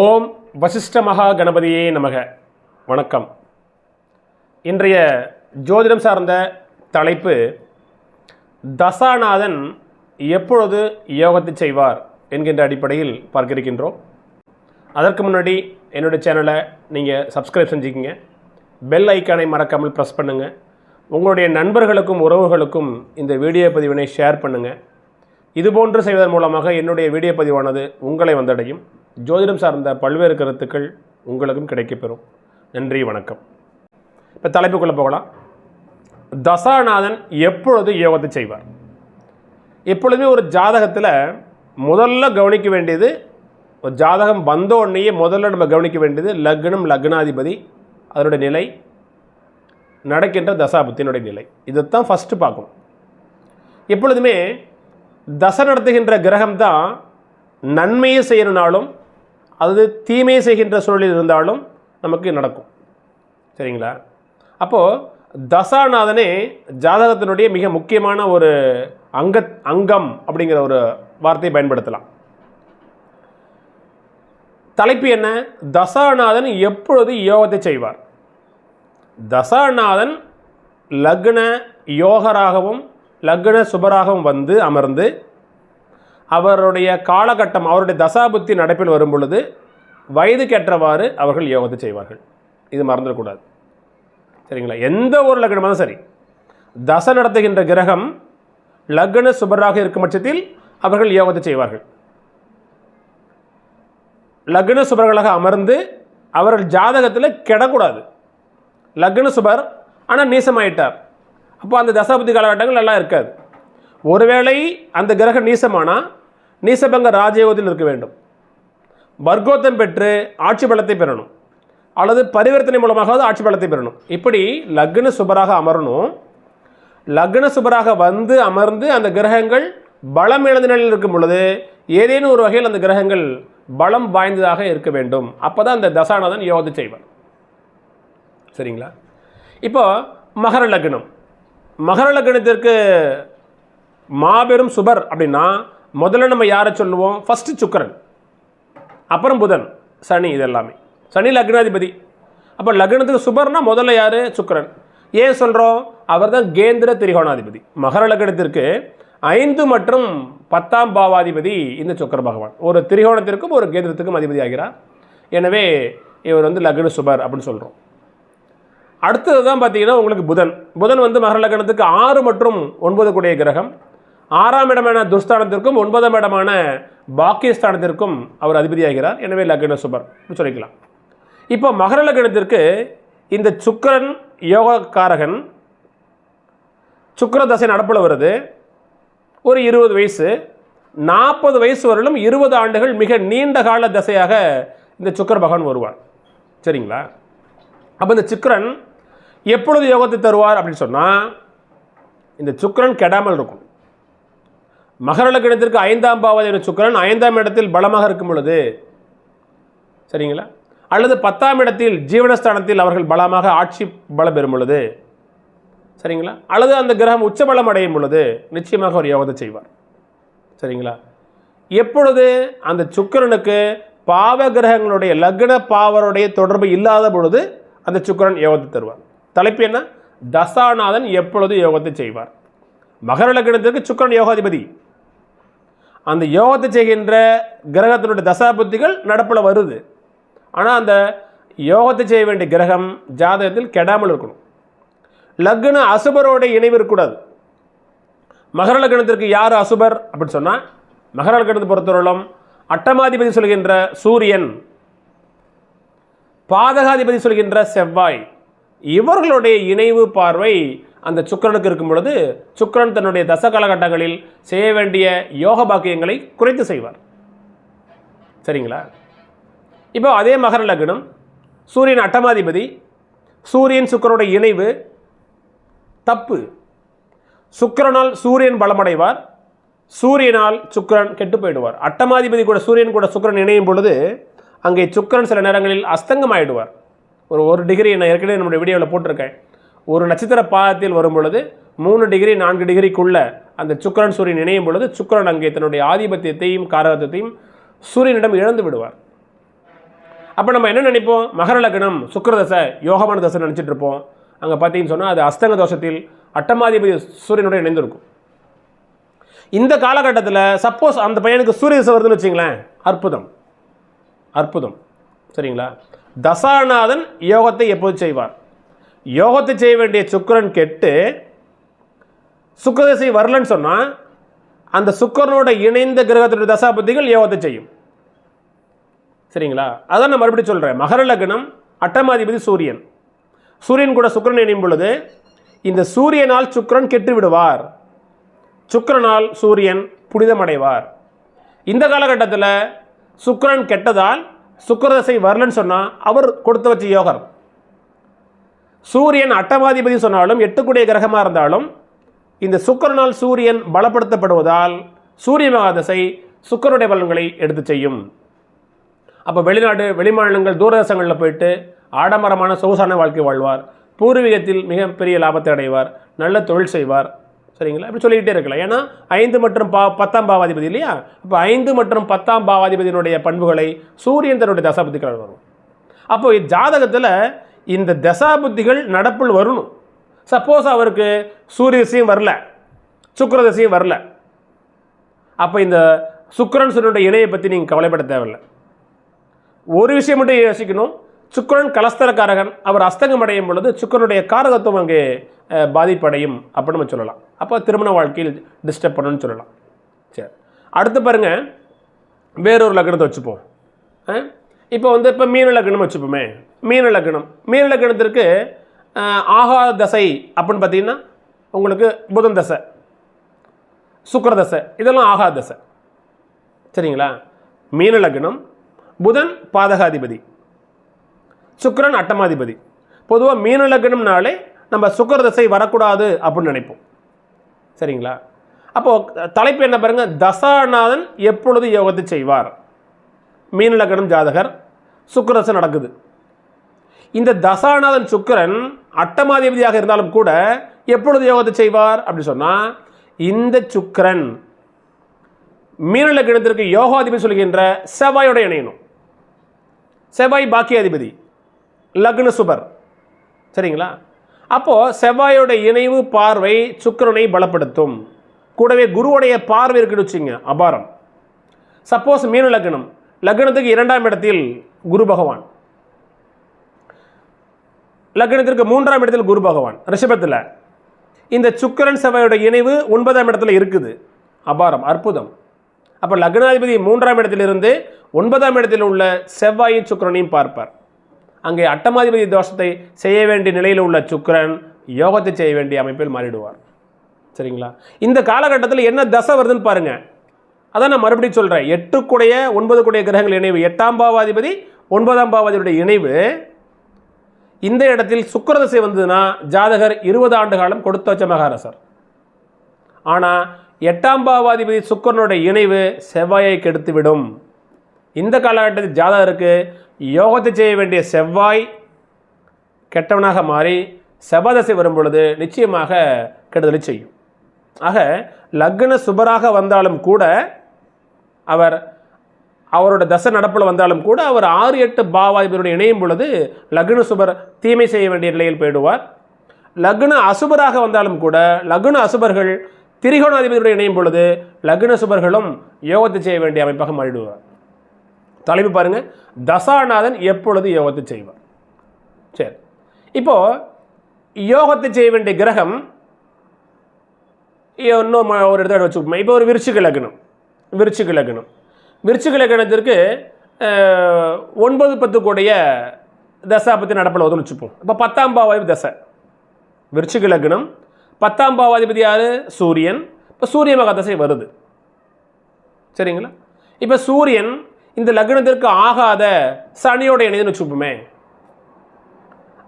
ஓம் வசிஷ்ட மகா கணபதியே நமக. வணக்கம். இன்றைய ஜோதிடம் சார்ந்த தலைப்பு தசாநாதன் எப்பொழுது யோகத்தை செய்வார் என்கின்ற அடிப்படையில் பார்க்க இருக்கின்றோம் அதற்கு முன்னாடி என்னுடைய சேனலை நீங்கள் சப்ஸ்கிரைப் செஞ்சுக்கிங்க. பெல் ஐக்கானை மறக்காமல் ப்ரெஸ் பண்ணுங்கள் உங்களுடைய நண்பர்களுக்கும் உறவுகளுக்கும் இந்த வீடியோ பதிவினை ஷேர் பண்ணுங்கள் இதுபோன்று செய்வதன் மூலமாக என்னுடைய வீடியோ பதிவானது உங்களை வந்தடையும். ஜோதிடம் சார்ந்த பல்வேறு கருத்துக்கள் உங்களுக்கும் கிடைக்கப்பெறும். நன்றி வணக்கம். இப்போ தலைப்புக்குள்ளே போகலாம். தசாநாதன் எப்பொழுது யோகத்தை செய்வார்? எப்பொழுதுமே ஒரு ஜாதகத்தில் முதல்ல கவனிக்க வேண்டியது ஒரு ஜாதகம் வந்த உடனேயே முதல்ல நம்ம கவனிக்க வேண்டியது லக்னம் லக்னாதிபதி அதனுடைய நிலை நடக்கின்ற தசாபத்தினுடைய நிலை. இதைத்தான் ஃபஸ்ட்டு பார்க்கணும். எப்பொழுதுமே தசை நடத்துகின்ற கிரகம் தான் நன்மையை செய்யணுனாலும் அதாவது தீமை செய்கின்ற சூழலில் இருந்தாலும் நமக்கு நடக்கும். சரிங்களா? அப்போது தசாநாதனே ஜாதகத்தினுடைய மிக முக்கியமான ஒரு அங்க அங்கம் அப்படிங்கிற ஒரு வார்த்தையை பயன்படுத்தலாம். தலைப்பு என்ன? தசாநாதன் எப்பொழுது யோகத்தை செய்வார்? தசாநாதன் லக்ன யோகராகவும் லக்ன சுபராகவும் வந்து அமர்ந்து அவருடைய காலகட்டம் அவருடைய தசாபுத்தி நடப்பில் வரும் பொழுது வயதுக்கேற்றவாறு அவர்கள் யோகத்தை செய்வார்கள். இது மறந்துடக்கூடாது. சரிங்களா? எந்த ஒரு லக்னமாக சரி தசை நடத்துகின்ற கிரகம் லக்ன சுபராக இருக்கும் பட்சத்தில் அவர்கள் யோகத்தை செய்வார்கள். லக்ன சுபர்களாக அமர்ந்து அவர்கள் ஜாதகத்தில் கெடக்கூடாது. லக்ன சுபர் ஆனால் நீசமாயிட்டார். அப்போ அந்த தசாபதி காலகட்டங்கள் எல்லாம் இருக்காது. ஒருவேளை அந்த கிரக நீசமானால் நீசபங்க ராஜயோகத்தில் இருக்க வேண்டும். வர்க்கோத்தம் பெற்று ஆட்சி பலத்தை பெறணும். அல்லது பரிவர்த்தனை மூலமாகவது ஆட்சி பலத்தை பெறணும். இப்படி லக்ன சுபராக அமரணும். லக்ன சுபராக வந்து அமர்ந்து அந்த கிரகங்கள் பலம் இழந்த நிலையில் இருக்கும் பொழுது ஏதேனும் ஒரு வகையில் அந்த கிரகங்கள் பலம் வாய்ந்ததாக இருக்க வேண்டும். அப்போ தான் அந்த தசாநாதன் யோகத்தை செய்வார் சரிங்களா? இப்போ மகர லக்னம். மகர லக்னத்திற்கு மாபெரும் சுபர் அப்படின்னா முதல்ல நம்ம யாரை சொல்லுவோம்? ஃபஸ்ட்டு சுக்கரன். அப்புறம் புதன். சனி இது எல்லாமே சனி லக்னாதிபதி. அப்போ லக்னத்துக்கு சுபர்னா முதல்ல யார்? சுக்கரன். ஏன் சொல்கிறோம் அவர் தான் கேந்திர திரிகோணாதிபதி. மகர லக்னத்திற்கு ஐந்து மற்றும் பத்தாம் பாவாதிபதி இந்த சுக்கர பகவான். ஒரு திரிகோணத்திற்கும் ஒரு கேந்திரத்துக்கும் அதிபதி ஆகிறார். எனவே இவர் வந்து லக்ன சுபர் அப்படின்னு சொல்கிறோம் அடுத்தது தான் பார்த்தீங்கன்னா உங்களுக்கு புதன். புதன் வந்து மகர லக்னத்துக்கு ஆறு மற்றும் ஒன்பது கூடிய கிரகம். ஆறாம் இடமான துர்ஸ்தானத்திற்கும் ஒன்பதாம் இடமான பாக்கியஸ்தானத்திற்கும் அவர் அதிபதியாகிறார். எனவே லக்ன சுபர். சொல்லிக்கலாம் இப்போ மகர லக்னத்திற்கு இந்த சுக்கரன் யோகக்காரகன் சுக்கர தசை நடப்பில் வருது. ஒரு இருபது வயசு. நாற்பது வயசு வரலும் இருபது ஆண்டுகள் மிக நீண்ட கால தசையாக இந்த சுக்கர பகவான் வருவார். சரிங்களா? அப்போ இந்த சுக்கரன் எப்பொழுது யோகத்தை தருவார் அப்படின்னு சொன்னால் இந்த சுக்கரன் கெடாமல் இருக்கும். மகர லக்னத்திற்கு ஐந்தாம் பாவதியான சுக்கரன் ஐந்தாம் இடத்தில் பலமாக இருக்கும் பொழுது சரிங்களா? அல்லது பத்தாம் இடத்தில் ஜீவனஸ்தானத்தில் அவர்கள் பலமாக ஆட்சி பலம் பெறும் பொழுது சரிங்களா? அல்லது அந்த கிரகம் உச்சபலம் அடையும் பொழுது நிச்சயமாக ஒரு யோகத்தை செய்வார். சரிங்களா? எப்பொழுது அந்த சுக்கரனுக்கு பாவ கிரகங்களுடைய லக்ன பாவருடைய தொடர்பு இல்லாத பொழுது அந்த சுக்கரன் யோகத்தை தருவார். தலைப்பு என்ன? தசாநாதன் எப்பொழுது யோகத்தை செய்வார்? மகர லக்னத்திற்கு சுக்கரன் யோகாதிபதி. அந்த யோகத்தை செய்கின்ற கிரகத்தினுடைய தசாபுத்திகள் நடப்பில் வருது. ஆனால் அந்த யோகத்தை செய்ய வேண்டிய கிரகம் ஜாதகத்தில் கெடாமல் இருக்கணும். லக்ன அசுபரோட இணைவு இருக்கக்கூடாது. மகர லக்னத்திற்கு யார் அசுபர் அப்படின்னு சொன்னால் மகர லக்னத்தை பொறுத்தவரையிலும் அட்டமாதிபதி சொல்கின்ற சூரியன் பாதகாதிபதி சொல்கின்ற செவ்வாய் இவர்களுடைய இணைவு பார்வை அந்த சுக்கரனுக்கு இருக்கும் பொழுது சுக்கரன் தன்னுடைய தச காலகட்டங்களில் செய்ய வேண்டிய யோக பாக்கியங்களை குறைத்து செய்வார். சரிங்களா? இப்போ அதே மகர லக்னம் சூரியன் அட்டமாதிபதி சூரியன் சுக்கரனுடைய இணைவு தப்பு. சுக்கரனால் சூரியன் பலமடைவார் சூரியனால் சுக்கிரன் கெட்டு போயிடுவார். அட்டமாதிபதி கூட சூரியன் கூட சுக்கிரன் இணையும் பொழுது அங்கே சுக்கிரன் சில நேரங்களில் அஸ்தங்கம் ஆயிடுவார் ஒரு ஒரு டிகிரி நான் ஏற்கனவே நம்முடைய வீடியோவில் போட்டிருக்கேன். ஒரு நட்சத்திர பாதத்தில் வரும் பொழுது மூணு டிகிரி நான்கு டிகிரிக்குள்ள அந்த சுக்கரன் சூரியன் இணையும் பொழுது சுக்கரன் அங்கே தன்னுடைய ஆதிபத்தியத்தையும் காரகத்தையும் சூரியனிடம் இழந்து விடுவார். அப்போ நம்ம என்ன நினைப்போம்? மகர லக்னம் சுக்கரதசை யோகமான தசை நினச்சிட்டு இருப்போம். அங்கே பார்த்தீங்கன்னு சொன்னால் அது அஸ்தங்க தோஷத்தில் அட்டமாதிபதி சூரியனுடன் இணைந்திருக்கும். இந்த காலகட்டத்தில் சப்போஸ் அந்த பையனுக்கு சூரிய தசை வருதுன்னு வச்சிங்களேன் அற்புதம். அற்புதம். சரிங்களா? தசாநாதன் யோகத்தை எப்போது செய்வார்? யோகத்தை செய்ய வேண்டிய சுக்கிரன் கெட்டு சுக்கரதசை வரலன்னு சொன்னால் அந்த சுக்கரனோட இணைந்த கிரகத்தினுடைய தசாபதிகள் யோகத்தை செய்யும். சரிங்களா? அதான் நான் மறுபடியும் சொல்கிறேன் மகர லக்னம் அட்டமாதிபதி சூரியன். சூரியன் கூட சுக்கிரன் இணையும் பொழுது இந்த சூரியனால் சுக்கரன் கெட்டு விடுவார். சுக்கிரனால் சூரியன் புனிதமடைவார். இந்த காலகட்டத்தில் சுக்கரன் கெட்டதால் சுக்கரதசை வரலன்னு சொன்னால் அவர் கொடுத்து வச்ச யோகர் சூரியன் அட்டமாதிபதி சொன்னாலும் எட்டுக்குடைய கிரகமாக இருந்தாலும் இந்த சுக்கரனால் சூரியன் பலப்படுத்தப்படுவதால் சூரிய மகாதசை சுக்கரனுடைய பலன்களை எடுத்து செய்யும். அப்போ வெளிநாடு வெளிமாநிலங்கள் தூரதேசங்களில் போயிட்டு ஆடம்பரமான சொகுசான வாழ்க்கை வாழ்வார். பூர்வீகத்தில் மிகப்பெரிய லாபத்தை அடைவார். நல்ல தொழில் செய்வார். சரிங்களா? இப்படி சொல்லிக்கிட்டே இருக்கலாம். ஏன்னா ஐந்து மற்றும் பா பத்தாம் பாவாதிபதி இல்லையா? அப்போ ஐந்து மற்றும் பத்தாம் பாவாதிபதியினுடைய பண்புகளை சூரியன் தன்னுடைய தசாபதிகள் வரும். அப்போ ஜாதகத்தில் இந்த தசாபுத்திகள் நடப்பில் வரணும். சப்போஸ் அவருக்கு சூரிய தசையும் வரல சுக்கர தசையும் வரல. அப்போ இந்த சுக்கரன் சூரியனுடைய இணையை பற்றி நீங்கள் கவலைப்பட தேவையில்லை. ஒரு விஷயம் மட்டும் யோசிக்கணும். சுக்கிரன் கலஸ்தரக்காரகன் அவர் அஸ்தங்கம் அடையும் பொழுது சுக்கரனுடைய காரகத்துவம் அங்கே பாதிப்படையும் அப்படின்னு நம்ம சொல்லலாம். அப்போ திருமண வாழ்க்கையில் டிஸ்டர்ப் பண்ணணும்னு சொல்லலாம். சரி. அடுத்து பாருங்க வேறொரு லக்னத்தை வச்சுப்போம். இப்போ வந்து இப்போ மீன லக்னம் வச்சுப்போமே. மீன லக்னம் மீன லக்னத்திற்கு ஆகா தசை அப்படின்னு பார்த்தீங்கன்னா உங்களுக்கு புதன் தசை சுக்கர தசை இதெல்லாம் ஆகா தசை சரிங்களா? மீன லக்னம் புதன் பாதகாதிபதி சுக்கரன் அட்டமாதிபதி. பொதுவாக மீன லக்னம்னாலே நம்ம சுக்கர தசை வரக்கூடாது அப்படின்னு நினைப்போம். சரிங்களா? அப்போது தலைப்பு என்ன பாருங்க? தசாநாதன் எப்பொழுது யோகத்தை செய்வார்? மீன லக்னம் ஜாதகர் சுக்கிரதசை நடக்குது. இந்த தசாநாதன் சுக்கிரன் அட்டமாதிபதியாக இருந்தாலும் கூட எப்பொழுது யோகத்தை செய்வார் அப்படி சொன்னால் இந்த சுக்கிரன் மீனல கிணத்திற்கு யோகாதிபதி சொல்கின்ற செவ்வாயோட இணையணும். செவ்வாய் பாக்கியாதிபதி லக்ன சுபர். சரிங்களா? அப்போது செவ்வாயோட இணைவு பார்வை சுக்கிரனை பலப்படுத்தும். கூடவே குருவுடைய பார்வை இருக்குன்னு வச்சுங்க அபாரம். சப்போஸ் மீன லக்னம். லக்னத்துக்கு இரண்டாம் இடத்தில் குரு பகவான். லக்னத்திற்கு மூன்றாம் இடத்தில் குரு பகவான் ரிஷபத்தில். இந்த சுக்கிரன் செவ்வாயோட இணைவு ஒன்பதாம் இடத்துல இருக்குது. அபாரம் அற்புதம். அப்போ லக்னாதிபதி மூன்றாம் இடத்திலிருந்து ஒன்பதாம் இடத்தில் உள்ள செவ்வாயும் சுக்கரனையும் பார்ப்பார். அங்கே அட்டமாதிபதி தோஷத்தை செய்ய வேண்டிய நிலையில் உள்ள சுக்கிரன் யோகத்தை செய்ய வேண்டிய அமைப்பில் மாறிடுவார். சரிங்களா? இந்த காலகட்டத்தில் என்ன தசை வருதுன்னு பாருங்க. அதான் நான் மறுபடியும் சொல்கிறேன் எட்டுக்குடைய ஒன்பது கூடிய கிரகங்கள் இணைவு. எட்டாம் பாவாதிபதி ஒன்பதாம் பாவாதிபதியுடைய இணைவு இந்த இடத்தில் சுக்கரதசை வந்ததுன்னா ஜாதகர் இருபது ஆண்டு காலம் கொடுத்து வச்ச மகாரசர். ஆனால் எட்டாம் பாவாதிபதி சுக்கரனுடைய இணைவு செவ்வாயை கெடுத்துவிடும். இந்த காலகட்டத்தில் ஜாதகருக்கு யோகத்தை செய்ய வேண்டிய செவ்வாய் கெட்டவனாக மாறி செவ்வாதசை வரும் பொழுது நிச்சயமாக கெடுதலை செய்யும். ஆக லக்ன சுபராக வந்தாலும் கூட அவர் அவரோட தசை நடப்பில் வந்தாலும் கூட அவர் ஆறு எட்டு பாவாதிபதியுடன் இணையும் பொழுது லக்ன சுபர் தீமை செய்ய வேண்டிய நிலையில் போயிடுவார். லக்ன அசுபராக வந்தாலும் கூட லக்ன அசுபர்கள் திரிகோணாதிபதியுடன் இணையும் பொழுது லக்ன சுபர்களும் யோகத்தை செய்ய வேண்டிய அமைப்பாக மாறிடுவார். தலைப்பு பாருங்கள் தசாநாதன் எப்பொழுது யோகத்தை செய்வார்? சரி. இப்போ யோகத்தை செய்ய வேண்டிய கிரகம் இன்னும் ஒரு இடத்துல வச்சுக்கோமே. இப்போ ஒரு விருச்சிக லக்னம். விருச்சிக லக்னம். விருச்சிக லக்னத்திற்கு ஒன்பது பத்து கூடைய தசை பற்றி நடப்பில் வருதுன்னு வச்சுப்போம். இப்போ பத்தாம் பாவாதிபதி தசை. விருச்சிக லக்னம் பத்தாம் பாவாதிபதி யார்? சூரியன். இப்போ சூரிய மகா தசை வருது. சரிங்களா? இப்போ சூரியன் இந்த லக்னத்திற்கு ஆகாத சனியோட இணைதுன்னு வச்சுப்போமே.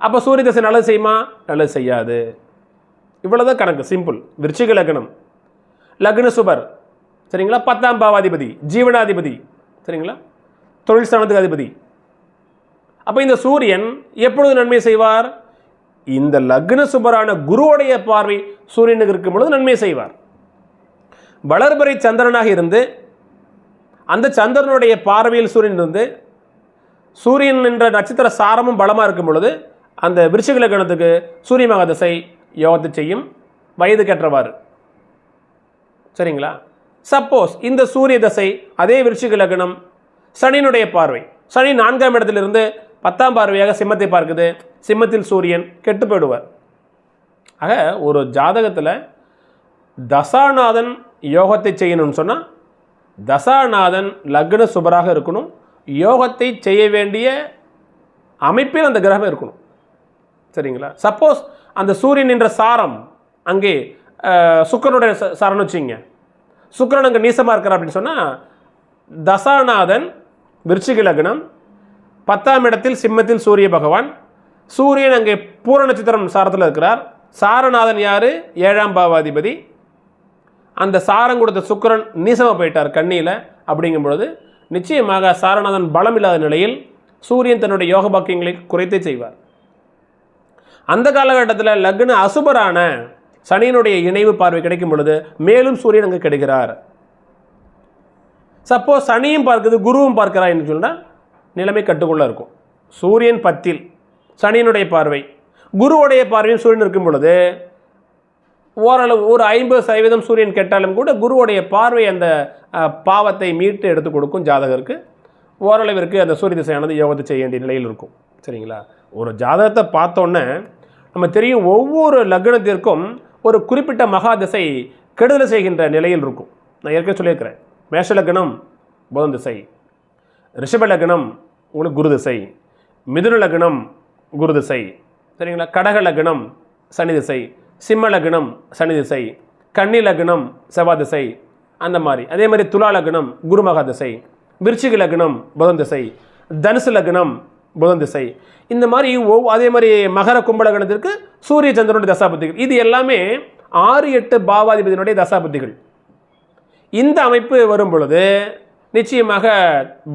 அப்போ சூரிய தசை நல்லது செய்யுமா? நல்லது செய்யாது. இவ்வளோதான் கணக்கு. சிம்பிள். விருச்சிக லக்னம் லக்ன சுபர் சரிங்களா? பத்தாம் பாவாதிபதி ஜீவனாதிபதி சரிங்களா? தொழில் ஸ்தானத்துக்கு அதிபதி. அப்போ இந்த சூரியன் எப்பொழுது நன்மை செய்வார்? இந்த லக்ன சுபரான குருவுடைய பார்வை சூரியனுக்கு இருக்கும் பொழுது நன்மை செய்வார். வளர்பறை சந்திரனாக இருந்து அந்த சந்திரனுடைய பார்வையில் சூரியன் இருந்து சூரியன் என்ற நட்சத்திர சாரமும் பலமாக இருக்கும் பொழுது அந்த விருச்சிக லக்னத்துக்கு சூரிய மகா யோகத்தை செய்யும் வயதுக்கேற்றவாறு சரிங்களா? சப்போஸ் இந்த சூரிய தசை அதே விருச்சிக லக்னம் சனியினுடைய பார்வை. சனி நான்காம் இடத்திலிருந்து பத்தாம் பார்வையாக சிம்மத்தை பார்க்குது. சிம்மத்தில் சூரியன் கெட்டு போயிடுவார் ஆக ஒரு ஜாதகத்தில் தசாநாதன் யோகத்தை செய்யணும்னு சொன்னால் தசாநாதன் லக்ன சுபராக இருக்கணும். யோகத்தை செய்ய வேண்டிய அமைப்பில் அந்த கிரகம் இருக்கணும். சரிங்களா? சப்போஸ் அந்த சூரியன் என்ற சாரம் அங்கே சுக்கரனுடைய ச- சாரம்னு வச்சுங்க சுக்கிரன் அங்கே நீசமாக இருக்கிறார் அப்படின்னு சொன்னால் தசாநாதன் விருச்சிக லக்னம் பத்தாம் இடத்தில் சிம்மத்தில் சூரிய பகவான் சூரியன் அங்கே பூர நட்சத்திரம் சாரத்தில் இருக்கிறார். சாரநாதன் யார்? ஏழாம் பாவாதிபதி. அந்த சாரம் கொடுத்த சுக்கரன் நீசமாக போயிட்டார் கண்ணியில் அப்படிங்கும் பொழுது நிச்சயமாக சாரநாதன் பலம் இல்லாத நிலையில் சூரியன் தன்னுடைய யோக பாக்கியங்களை குறைத்தே செய்வார். அந்த காலகட்டத்தில் லக்ன அசுபரான சனியினுடைய இணைவு பார்வை கிடைக்கும் பொழுது மேலும் சூரியன் அங்கே கிடைக்கிறார் சப்போஸ் சனியும் பார்க்குது குருவும் பார்க்கிறான்னு சொன்னால் நிலைமை கட்டுக்குள்ளே இருக்கும். சூரியன் பத்தில் சனியினுடைய பார்வை. குருவுடைய பார்வையும் சூரியன் இருக்கும் பொழுது ஓரளவு ஒரு ஐம்பது சதவீதம் சூரியன் கெட்டாலும் கூட குருவுடைய பார்வை அந்த பாவத்தை மீட்டு எடுத்து கொடுக்கும் ஜாதகருக்கு. ஓரளவிற்கு அந்த சூரிய திசையானது யோகத்தை செய்ய வேண்டிய நிலையில் இருக்கும். சரிங்களா? ஒரு ஜாதகத்தை பார்த்தோன்னே நம்ம தெரியும் ஒவ்வொரு லக்னத்திற்கும் ஒரு குறிப்பிட்ட மகா கெடுதலை செய்கின்ற நிலையில் இருக்கும். நான் ஏற்கனவே சொல்லியிருக்கிறேன். மேஷலக்னம் புதன் திசை. ரிஷபலக்னம் உங்களுக்கு குரு திசை. மிதுன லக்னம் குரு திசை. சரிங்களா? கடக லக்னம் சனி திசை. சிம்ம லக்னம் சனி திசை. கன்னி லக்னம் செவ்வாய் திசை. அந்த மாதிரி. அதே மாதிரி துலா லக்னம் குருமகா திசை. விருச்சிக லக்னம் புதன் திசை. தனுசு லக்னம் புதன் திசை. இந்த மாதிரி ஒவ் அதே மாதிரி மகர கும்பல கணத்திற்கு சூரிய சந்திரனுடைய தசாபுத்திகள் இது எல்லாமே ஆறு எட்டு பாவாதிபதியினுடைய தசாபுத்திகள் இந்த அமைப்பு வரும் பொழுது நிச்சயமாக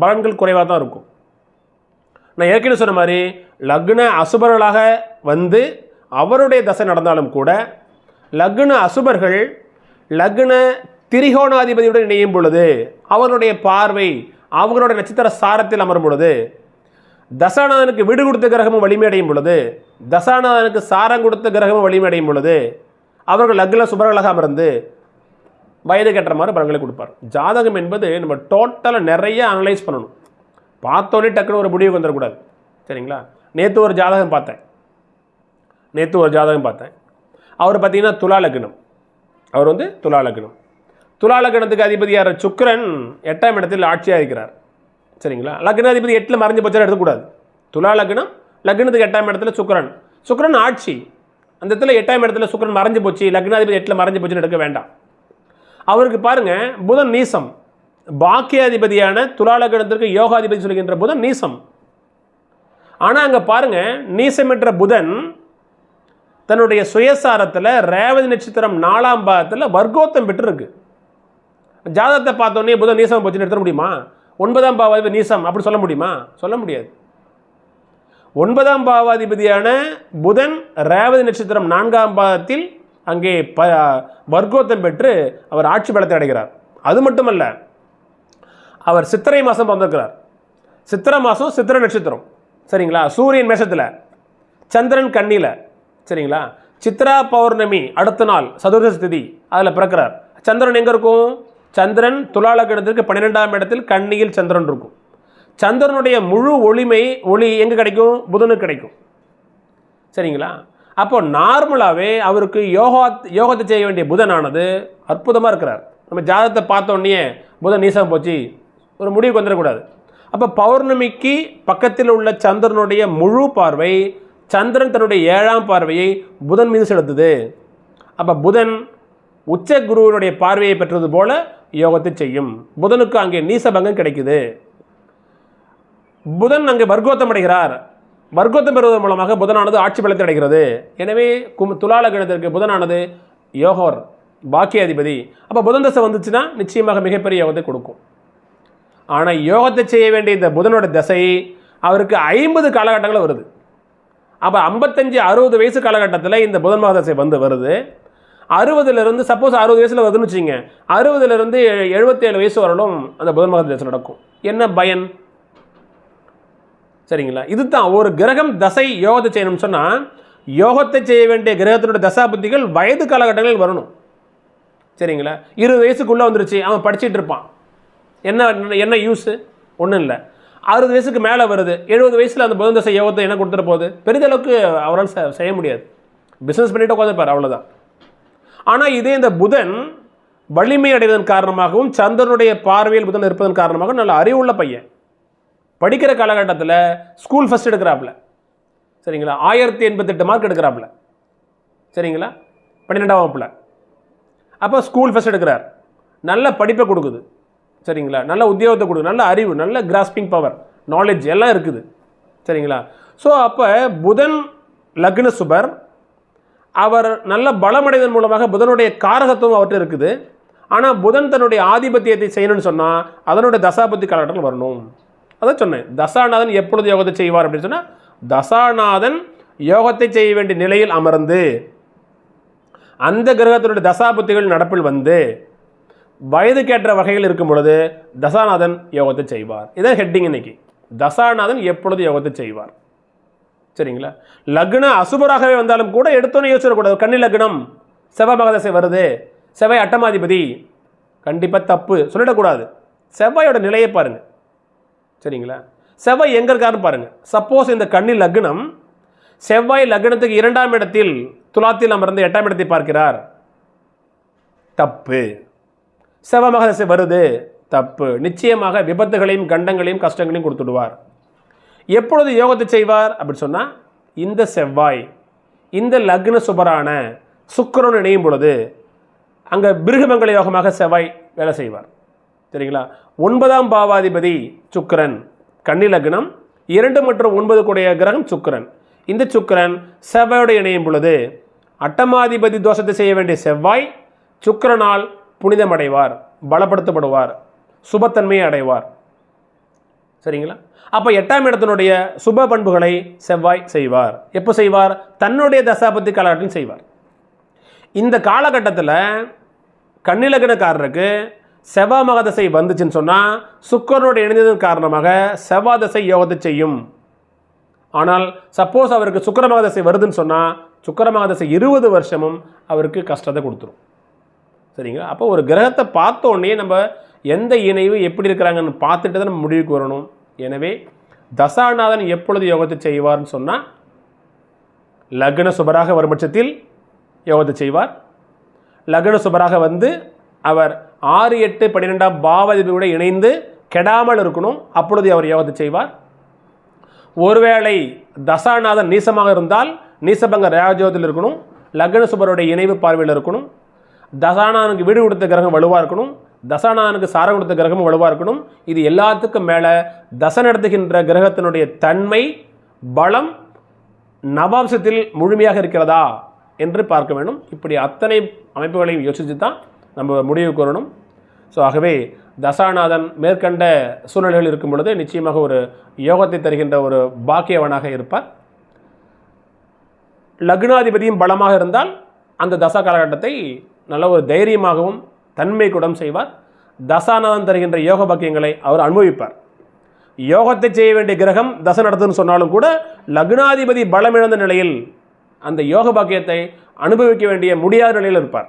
பலன்கள் குறைவாக தான் இருக்கும். நான் ஏற்கனவே சொன்ன மாதிரி லக்ன அசுபர்களாக வந்து அவருடைய தசை நடந்தாலும் கூட லக்ன அசுபர்கள் லக்ன திரிகோணாதிபதியுடன் இணையும் பொழுது அவருடைய பார்வை அவர்களுடைய நட்சத்திர சாரத்தில் அமரும் பொழுது தசாநாதனுக்கு வீடு கொடுத்த கிரகமும் வலிமையடையும் பொழுது தசாநாதனுக்கு சாரம் கொடுத்த கிரகமும் வலிமையடையும் பொழுது அவர்கள் லக்ன சுபர்களாக அமர்ந்து வயது கட்டுற மாதிரி பலன்களை கொடுப்பார். ஜாதகம் என்பது நம்ம டோட்டலாக நிறைய அனலைஸ் பண்ணணும். பார்த்தோன்னே டக்குன்னு ஒரு முடிவுக்கு வந்துடக்கூடாது. சரிங்களா? நேற்று ஒரு ஜாதகம் பார்த்தேன். நேற்று ஒரு ஜாதகம் பார்த்தேன். அவர் பார்த்தீங்கன்னா துலா லக்னம். அவர் வந்து துலா லக்னம். துலா லக்னத்துக்கு அதிபதியார் சுக்கரன் எட்டாம் இடத்தில் ஆட்சியாக இருக்கிறார் சரிங்களா? லக்னாதிபதி எட்டில் மறைஞ்சு போச்சு எடுக்கக்கூடாது துலா லக்னம் லக்னத்துக்கு எட்டாம் இடத்துல சுக்கரன். சுக்கரன் ஆட்சி. அந்த இடத்துல எட்டாம் இடத்துல சுக்கரன் மறைஞ்சு போச்சு லக்னாதிபதி எட்டில் மறைஞ்சு போச்சுன்னு எடுக்க வேண்டாம். அவருக்கு பாருங்க புதன் நீசம். பாக்கியாதிபதியான துலாலகணத்திற்கு யோகாதிபதி சொல்கின்ற புதன் நீசம். ஆனால் அங்கே பாருங்க என்ற புதன் தன்னுடைய சுயசாரத்தில் ரேவதி நட்சத்திரம் நாலாம் பாதத்தில் வர்க்கோத்தம் பெற்றிருக்கு. ஜாதகத்தை பார்த்தோன்னே புதன் நீசம் போச்சுன்னு எடுத்துட முடியுமா? ஒன்பதாம் பாவாதிபதி நீசம் அப்படி சொல்ல முடியுமா? சொல்ல முடியாது. ஒன்பதாம் பாவாதிபதியான புதன் ரேவதி நட்சத்திரம் நான்காம் பாதத்தில் அங்கே ப வர்க்கோத்தம் பெற்று அவர் ஆட்சி பலத்தை அடைகிறார். அது மட்டுமல்ல அவர் சித்திரை மாதம் பிறந்திருக்கிறார். சித்திரை மாதம் சித்திரை நட்சத்திரம். சரிங்களா? சூரியன் மேஷத்தில் சந்திரன் கண்ணியில் சரிங்களா? சித்ரா பௌர்ணமி அடுத்த நாள் சதுர்தசி திதி அதில் பிறக்கிறார். சந்திரன் எங்கே இருக்கும்? சந்திரன் துலாலக்கணத்திற்கு பன்னிரெண்டாம் இடத்தில் கண்ணியில் சந்திரன் இருக்கும். சந்திரனுடைய முழு ஒளிமை ஒளி எங்கே கிடைக்கும்? புதனுக்கு கிடைக்கும். சரிங்களா? அப்போ நார்மலாகவே அவருக்கு யோகா யோகத்தை செய்ய வேண்டிய புதனானது அற்புதமாக இருக்கிறார். நம்ம ஜாதகத்தை பார்த்தோன்னே புதன் நீசம் போச்சு. ஒரு முடிவுக்கு வந்துடக்கூடாது. அப்போ பௌர்ணமிக்கு பக்கத்தில் உள்ள சந்திரனுடைய முழு பார்வை சந்திரன் தன்னுடைய ஏழாம் பார்வையை புதன் மீது செலுத்துது. அப்போ புதன் உச்ச குருவினுடைய பார்வையை பெற்றது போல யோகத்தை செய்யும். புதனுக்கு அங்கே நீசபங்கம் கிடைக்குது. புதன் அங்கே வர்க்கோத்தம் அடைகிறார். வர்க்கோத்தம் பெறுவதன் மூலமாக புதனானது ஆட்சி பலத்தை அடைகிறது. எனவே கும் துலால கணத்திற்கு புதனானது யோகவர் பாக்கியாதிபதி. அப்போ புதன் தசை வந்துச்சுன்னா நிச்சயமாக மிகப்பெரிய யோகத்தை கொடுக்கும். ஆனால் யோகத்தை செய்ய வேண்டிய இந்த புதனோட தசை அவருக்கு ஐம்பது காலகட்டங்கள் வருது. அப்போ ஐம்பத்தஞ்சு அறுபது வயசு காலகட்டத்தில் இந்த புதன் மகதசை வந்து வருது. அறுபதுலேருந்து சப்போஸ் அறுபது வயசில் வருதுன்னு வச்சுங்க அறுபதுலேருந்து எழுபத்தேழு வயசு வரலும் அந்த புதன் மகன் தசை நடக்கும். என்ன பயன்? சரிங்களா? இதுதான். ஒரு கிரகம் தசை யோகத்தை செய்யணும்னு சொன்னால் யோகத்தை செய்ய வேண்டிய கிரகத்தினுடைய தசா புத்திகள் வயது காலகட்டங்களில் வரணும். சரிங்களா? இருபது வயசுக்குள்ளே வந்துருச்சு. அவன் படிச்சுட்டு இருப்பான். என்ன என்ன யூஸு ஒன்றும் இல்லை. அறுபது வயசுக்கு மேலே வருது. எழுபது வயசில் அந்த புதன் தசை யோகத்தை என்ன கொடுத்துட்டு போகுது? பெரிதளவுக்கு அவரால் செ- செய்ய முடியாது. பிஸ்னஸ் பண்ணிட்டு உட்காந்துப்பார் அவ்வளோதான் ஆனால் இதே இந்த புதன் வலிமை அடைவதன் காரணமாகவும் சந்திரனுடைய பார்வையில் புதன் இருப்பதன் காரணமாகவும் நல்ல அறிவுள்ள பையன். படிக்கிற காலகட்டத்தில் ஸ்கூல் ஃபஸ்ட் எடுக்கிறாப்புல. சரிங்களா? ஆயிரத்தி எண்பத்தெட்டு மார்க் எடுக்கிறாப்புல. சரிங்களா? பன்னிரெண்டாம் வகுப்பில். அப்போ ஸ்கூல் ஃபஸ்ட் எடுக்கிறார். நல்ல படிப்பை கொடுக்குது. சரிங்களா? நல்ல உத்தியோகத்தை கொடுக்குது. நல்ல அறிவு நல்ல கிராஸ்பிங் பவர் நாலேஜ் எல்லாம் இருக்குது. சரிங்களா? ஸோ அப்போ புதன் லக்ன சுபர் அவர் நல்ல பலமடைவதன் மூலமாக புதனுடைய காரகத்துவம் அவர்கிட்ட இருக்குது. ஆனால் புதன் தன்னுடைய ஆதிபத்தியத்தை செய்யணும்னு சொன்னால் அதனுடைய தசாபத்தி காலகட்டத்தில் வரணும். அதான் சொன்னேன். தசாநாதன் எப்பொழுது யோகத்தை செய்வார் அப்படின்னு சொன்னால் தசாநாதன் யோகத்தை செய்ய வேண்டிய நிலையில் அமர்ந்து அந்த கிரகத்தினுடைய தசாபுத்திகள் நடப்பில் வந்து வயதுக்கேற்ற வகையில் இருக்கும் பொழுது தசாநாதன் யோகத்தை செய்வார். இதான் ஹெட்டிங் இன்னைக்கு. தசாநாதன் எப்பொழுது யோகத்தை செய்வார்? சரிங்களா? லக்ன அசுபராகவே வந்தாலும் கூட எடுத்தோன்னே யோசிச்சிடக்கூடாது கன்னி லக்னம் செவ்வாய் மகதசை வருது. செவ்வாய் அட்டமாதிபதி. கண்டிப்பாக தப்பு. சொல்லிடக்கூடாது. செவ்வாயோட நிலையை பாருங்க. சரிங்களா? செவ்வாய் எங்க இருக்காருன்னு பாருங்க. சப்போஸ் இந்த கன்னி லக்னம் செவ்வாய் லக்னத்துக்கு இரண்டாம் இடத்தில் துலாத்தில் அமர்ந்து எட்டாம் இடத்தை பார்க்கிறார். தப்பு. செவ்வாய் மகதசை வருது. தப்பு. நிச்சயமாக விபத்துகளையும் கண்டங்களையும் கஷ்டங்களையும் கொடுத்துடுவார். எப்பொழுது யோகத்தை செய்வார் அப்படின்னு சொன்னால் இந்த செவ்வாய் இந்த லக்ன சுபரான சுக்கரன் இணையும் பொழுது அங்கே பிருகமங்கல யோகமாக செவ்வாய் வேலை செய்வார். சரிங்களா? ஒன்பதாம் பாவாதிபதி சுக்கரன் கன்னி லக்னம் இரண்டு மற்றும் ஒன்பது கூடிய கிரகம் சுக்கிரன். இந்த சுக்கிரன் செவ்வாயோடு இணையும் பொழுது அட்டமாதிபதி தோஷத்தை செய்ய வேண்டிய செவ்வாய் சுக்கிரனால் புனிதமடைவார் பலப்படுத்தப்படுவார் சுபத்தன்மையை அடைவார். சரிங்களா? அப்போ எட்டாம் இடத்தினுடைய சுப பண்புகளை செவ்வாய் செய்வார். எப்போ செய்வார்? தன்னுடைய தசாபத்தி காலகட்டத்தில் செய்வார். இந்த காலகட்டத்தில் கண்ணிலக்கணக்காரருக்கு செவ்வாய் மகதசை வந்துச்சுன்னு சொன்னால் சுக்கரனோட இணைந்ததன் காரணமாக செவ்வாய் தசை யோகத்தை செய்யும். ஆனால் சப்போஸ் அவருக்கு சுக்கிர மகதசை வருதுன்னு சொன்னால் சுக்கிர மகதசை இருபது வருஷமும் அவருக்கு கஷ்டத்தை கொடுத்துரும். சரிங்களா? அப்போ ஒரு கிரகத்தை பார்த்த உடனே நம்ம எந்த இணைவு எப்படி இருக்கிறாங்கன்னு பார்த்துட்டு தான் நம்ம முடிவுக்கு வரணும். எனவே தசாநாதன் எப்பொழுது யோகத்தை செய்வார்னு சொன்னால் லக்ன சுபராக வரும் பட்சத்தில் யோகத்தை செய்வார். லக்ன சுபராக வந்து அவர் ஆறு எட்டு பன்னிரெண்டாம் பாவதிபதியோடு இணைந்து கெடாமல் இருக்கணும் அப்பொழுது அவர் யோகத்தை செய்வார். ஒருவேளை தசாநாதன் நீசமாக இருந்தால் நீசபங்க ராஜோகத்தில் இருக்கணும் லக்ன சுபருடைய இணைவு பார்வையில் இருக்கணும் தசாநாதனுக்கு வீடு கொடுத்த கிரகம் வலுவாக இருக்கணும் தசாநாதனுக்கு சாரம் கொடுத்த கிரகமும் வலுவாக இருக்கணும். இது எல்லாத்துக்கும் மேலே தசை நடத்துகின்ற கிரகத்தினுடைய தன்மை பலம் நவாம்சத்தில் முழுமையாக இருக்கிறதா என்று பார்க்க வேண்டும் இப்படி அத்தனை அமைப்புகளையும் யோசித்து தான் நம்ம முடிவுக்கு வரணும் ஸோ ஆகவே தசாநாதன் மேற்கண்ட சூழ்நிலைகள் இருக்கும் பொழுது நிச்சயமாக ஒரு யோகத்தை தருகின்ற ஒரு பாக்கியவனாக இருப்பார். லக்னாதிபதியும் பலமாக இருந்தால் அந்த தசா காலகட்டத்தை நல்ல ஒரு தைரியமாகவும் தன்மை குடம் செய்வார். தசாநாதம் தருகின்ற யோக பாக்கியங்களை அவர் அனுபவிப்பார். யோகத்தை செய்ய வேண்டிய கிரகம் தசை நடத்துன்னு சொன்னாலும் கூட லக்னாதிபதி பலமிழந்த நிலையில் அந்த யோக பாக்கியத்தை அனுபவிக்க வேண்டிய முடியாத நிலையில் இருப்பார்.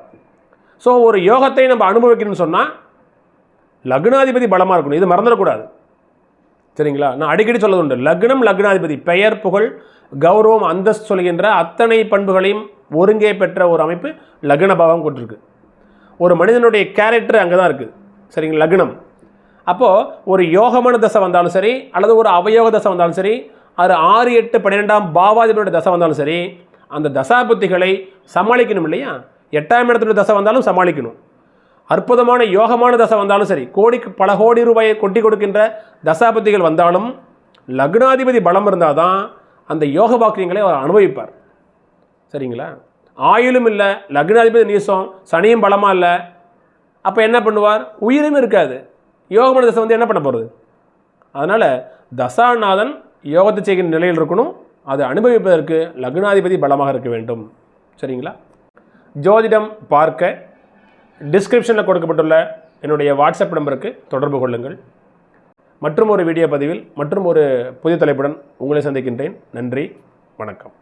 ஸோ ஒரு யோகத்தை நம்ம அனுபவிக்கணும்னு சொன்னால் லக்னாதிபதி பலமாக இருக்கணும். இது மறந்துடக்கூடாது. சரிங்களா? நான் அடிக்கடி சொல்வது உண்டு. லக்னம் லக்னாதிபதி. பெயர் புகழ் கௌரவம் அந்தஸ்து சொல்கின்ற அத்தனை பண்புகளையும் ஒருங்கே பெற்ற ஒரு அமைப்பு லக்ன பாவம் கொண்டிருக்கு. ஒரு மனிதனுடைய கேரக்டர் அங்கே தான் இருக்குது சரிங்களா? லக்னம். அப்போது ஒரு யோகமான தசை வந்தாலும் சரி அல்லது ஒரு அவயோக தசை வந்தாலும் சரி அது ஆறு எட்டு பன்னிரெண்டாம் பாவாதிபதியோட தசை வந்தாலும் சரி அந்த தசாபுத்திகளை சமாளிக்கணும் இல்லையா? எட்டாம் இடத்துல தசை வந்தாலும் சமாளிக்கணும். அற்புதமான யோகமான தசை வந்தாலும் சரி கோடிக்கு பல கோடி ரூபாயை கொட்டி கொடுக்கின்ற தசாபதிகள் வந்தாலும் லக்னாதிபதி பலம் இருந்தால் தான் அந்த யோக பாக்கியங்களை அவர் அனுபவிப்பார். சரிங்களா? ஆயுளும் இல்லை லக்னாதிபதி நீசம் சனியும் பலமாக இல்லை. அப்போ என்ன பண்ணுவார்? உயிரும் இருக்காது. யோகமான தசை வந்து என்ன பண்ண போகிறது அதனால் தசாநாதன் யோகத்தை செய்கின்ற நிலையில் இருக்கணும். அது அனுபவிப்பதற்கு லக்னாதிபதி பலமாக இருக்க வேண்டும். சரிங்களா? ஜோதிடம் பார்க்க டிஸ்கிரிப்ஷனில் கொடுக்கப்பட்டுள்ள என்னுடைய வாட்ஸ்அப் நம்பருக்கு தொடர்பு கொள்ளுங்கள். மற்றும் ஒரு வீடியோ பதிவில் மற்றும் ஒரு புதிய தலைப்புடன் உங்களை சந்திக்கின்றேன். நன்றி வணக்கம்.